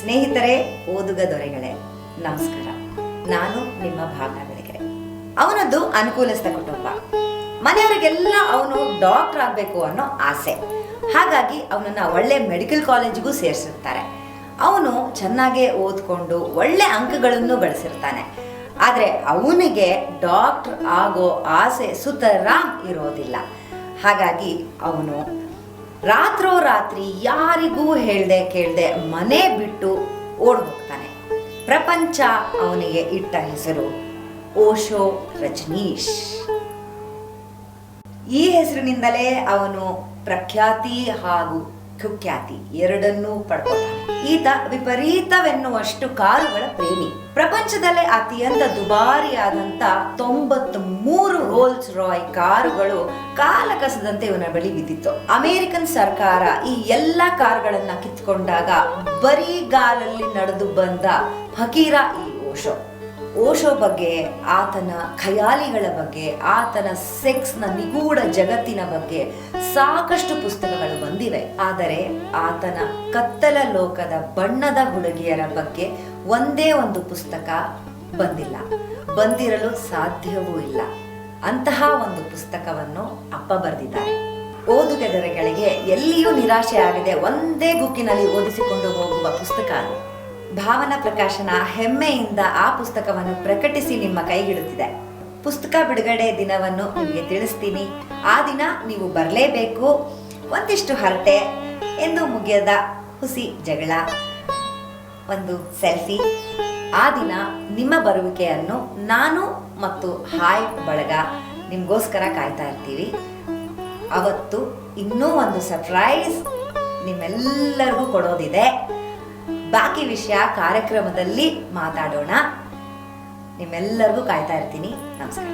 ಸ್ನೇಹಿತರೆ, ಓದುಗ ದೊರೆಗಳೇ, ನಮಸ್ಕಾರ. ನಾನು ನಿಮ್ಮ ಭಾವನಾ ಅವನದ್ದು ಅನುಕೂಲಿಸಿದ ಕುಟುಂಬ. ಮನೆಯವರಿಗೆಲ್ಲ ಅವನು ಡಾಕ್ಟರ್ ಆಗಬೇಕು ಅನ್ನೋ ಆಸೆ. ಹಾಗಾಗಿ ಅವನನ್ನ ಒಳ್ಳೆ ಮೆಡಿಕಲ್ ಕಾಲೇಜಿಗೂ ಸೇರಿಸಿರ್ತಾರೆ. ಅವನು ಚೆನ್ನಾಗೇ ಓದ್ಕೊಂಡು ಒಳ್ಳೆ ಅಂಕಗಳನ್ನು ಗಳಿಸಿರ್ತಾನೆ. ಆದರೆ ಅವನಿಗೆ ಡಾಕ್ಟರ್ ಆಗೋ ಆಸೆ ಸುತರಾಮ್ ಇರೋದಿಲ್ಲ. ಹಾಗಾಗಿ ಅವನು ರಾತ್ರೋರಾತ್ರಿ ಯಾರಿಗೂ ಹೇಳ್ದೆ ಕೇಳ್ದೆ ಮನೆ ಬಿಟ್ಟು ಓಡ್ ಹೋಗ್ತಾನೆ ಪ್ರಪಂಚ ಅವನಿಗೆ ಇಟ್ಟ ಹೆಸರು ಓಶೋ ರಜನೀಶ್. ಈ ಹೆಸರಿನಿಂದಲೇ ಅವನು ಪ್ರಖ್ಯಾತಿ ಹಾಗೂ ಕುಖ್ಯಾತಿ ಎರಡನ್ನೂ ಪಡ್ಕೋತಾನೆ. ಈತ ವಿಪರೀತವೆನ್ನುವಷ್ಟು ಕಾರುಗಳ ಪ್ರೇಮಿ. ಪ್ರಪಂಚದಲ್ಲೇ ಅತ್ಯಂತ ದುಬಾರಿಯಾದಂತ ತೊಂಬತ್ ಮೂರು ರೋಲ್ಸ್ ರಾಯ್ ಕಾರುಗಳು ಕಾಲ ಕಸದಂತೆ ಇವನ ಬಳಿ ಬಿದ್ದಿತ್ತು. ಅಮೆರಿಕನ್ ಸರ್ಕಾರ ಈ ಎಲ್ಲ ಕಾರುಗಳನ್ನ ಕಿತ್ಕೊಂಡಾಗ ಬರೀಗಾಲಲ್ಲಿ ನಡೆದು ಬಂದ ಫಕೀರ ಈ ಓಶೋ. ಓಶೋ ಬಗ್ಗೆ, ಆತನ ಖಯಾಲಿಗಳ ಬಗ್ಗೆ, ಆತನ ಸೆಕ್ಸ್ನ ನಿಗೂಢ ಜಗತ್ತಿನ ಬಗ್ಗೆ ಸಾಕಷ್ಟು ಪುಸ್ತಕಗಳು ಬಂದಿವೆ. ಆದರೆ ಆತನ ಕತ್ತಲ ಲೋಕದ ಬಣ್ಣದ ಹುಡುಗಿಯರ ಬಗ್ಗೆ ಒಂದೇ ಒಂದು ಪುಸ್ತಕ ಬಂದಿಲ್ಲ. ಬಂದಿರಲು ಸಾಧ್ಯವೂ ಇಲ್ಲ. ಅಂತಹ ಒಂದು ಪುಸ್ತಕವನ್ನು ಅಪ್ಪ ಬರೆದಿದ್ದಾರೆ. ಓದುಗೆದರೆಗಳಿಗೆ ಎಲ್ಲಿಯೂ ನಿರಾಶೆ ಆಗದೆ ಒಂದೇ ಗುಕ್ಕಿನಲ್ಲಿ ಓದಿಸಿಕೊಂಡು ಹೋಗುವ ಪುಸ್ತಕ ಅದು. ಭಾವನಾ ಪ್ರಕಾಶನ ಹೆಮ್ಮೆಯಿಂದ ಆ ಪುಸ್ತಕವನ್ನು ಪ್ರಕಟಿಸಿ ನಿಮ್ಮ ಕೈಗಿಡುತ್ತಿದೆ. ಪುಸ್ತಕ ಬಿಡುಗಡೆ ದಿನವನ್ನು ನಿಮಗೆ ತಿಳಿಸ್ತೀನಿ. ಆ ದಿನ ನೀವು ಬರಲೇಬೇಕು. ಒಂದಿಷ್ಟು ಹರಟೆ ಎಂದು ಮುಗಿಯದ ಹುಸಿ ಜಗಳ. ಒಂದು ಸೆಲ್ಫಿ. ಆ ದಿನ ನಿಮ್ಮ ಬರುವಿಕೆಯನ್ನು ನಾನು ಮತ್ತು ಹಾಯ್ ಬಳಗ ನಿಮಗೋಸ್ಕರ ಕಾಯ್ತಾ ಇರ್ತೀವಿ. ಅವತ್ತು ಇನ್ನೂ ಒಂದು ಸರ್ಪ್ರೈಸ್ ನಿಮ್ಮೆಲ್ಲರಿಗೂ ಕೊಡೋದಿದೆ. ಬಾಕಿ ವಿಷಯ ಕಾರ್ಯಕ್ರಮದಲ್ಲಿ ಮಾತಾಡೋಣ. ನಿಮ್ಮೆಲ್ಲರಿಗೂ ಕಾಯ್ತಾ ಇರ್ತೀನಿ. ನಮಸ್ಕಾರ.